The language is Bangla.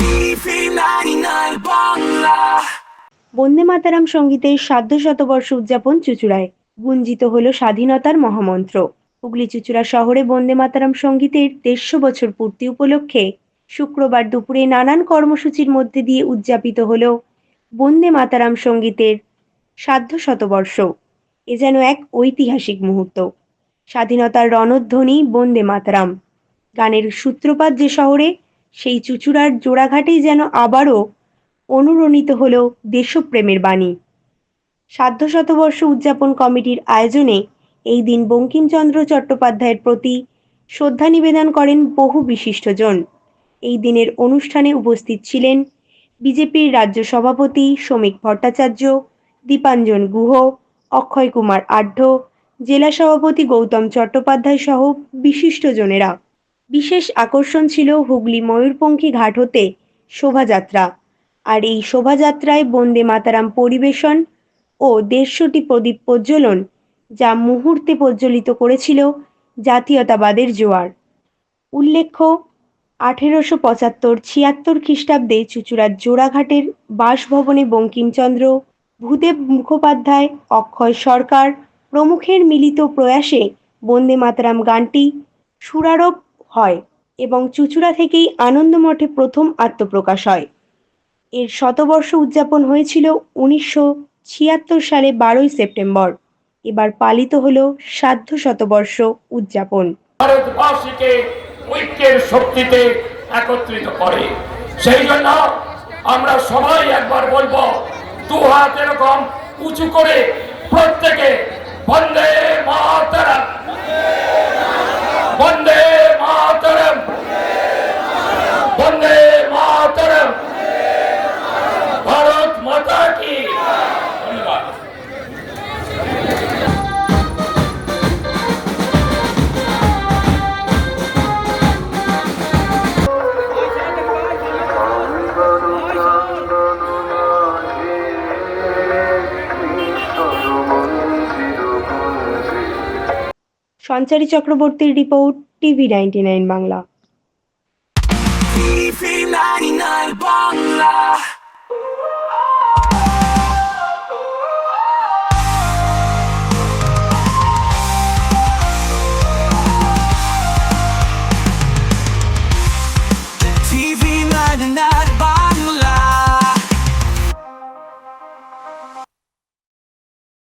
TV 99 বাংলা বন্দে মাতারাম সঙ্গীতের সাধ্য শতবর্ষ উদযাপন চুচুড়ায়। গুঞ্জিত হল স্বাধীনতার মহামন্ত্র। হুগলি চুচুড়া শহরে বন্দে মাতারাম সঙ্গীতের দেড়শো বছর পূর্তি উপলক্ষে শুক্রবার দুপুরে নানান কর্মসূচির মধ্যে দিয়ে উদযাপিত হল বন্দে মাতারাম সঙ্গীতের সাধ্য শতবর্ষ। এ যেন এক ঐতিহাসিক মুহূর্ত। স্বাধীনতার রণধ্বনি বন্দে মাতারাম। গানের সূত্রপাত যে শহরে সেই চুচুড়ার জোড়াঘাটেই যেন আবারও অনুরণিত হল দেশপ্রেমের বাণী। সাধ্য শতবর্ষ উদযাপন কমিটির আয়োজনে এই দিন বঙ্কিমচন্দ্র চট্টোপাধ্যায়ের প্রতি শ্রদ্ধা নিবেদন করেন বহু বিশিষ্টজন। এই দিনের অনুষ্ঠানে উপস্থিত ছিলেন বিজেপির রাজ্য সভাপতি শ্রমিক ভট্টাচার্য, দীপাঞ্জন গুহ, অক্ষয় কুমার আঢ্য জেলা সভাপতি গৌতম চট্টোপাধ্যায় সহ বিশিষ্টজনেরা। বিশেষ আকর্ষণ ছিল হুগলি ময়ূরপঙ্খী ঘাট হতে শোভাযাত্রা। আর এই শোভাযাত্রায় বন্দে মাতারাম পরিবেশন ও দেড়শোটি প্রদীপ প্রজ্বলন যা মুহূর্তে প্রজ্বলিত করেছিল জাতীয়তাবাদের জোয়ার। উল্লেখ্য, আঠেরোশো পঁচাত্তর ছিয়াত্তর খ্রিস্টাব্দে চুচুড়ার জোড়াঘাটের বাসভবনে বঙ্কিমচন্দ্র, ভূদেব মুখোপাধ্যায়, অক্ষয় সরকার প্রমুখের মিলিত প্রয়াসে বন্দে মাতারাম গানটি সুরারোপ হয় এবং চুচুড়া থেকেই আনন্দমঠে প্রথম আত্মপ্রকাশ হয়। এর শতবর্ষ উদযাপন হয়েছিল উনিশশো ছিয়াত্তর সালে বারোই সেপ্টেম্বর। এবার পালিত হল সাধ্য শতবর্ষ উদযাপন। ভারতবাসীকে ঐক্যের শক্তিতে একত্রিত করে। সেই জন্য আমরা সবাই একবার বলব, দু হাত এরকম উঁচু করে প্রত্যেকে বন্দে সঞ্চারী চক্রবর্তীর report TV ninety nine Bangla.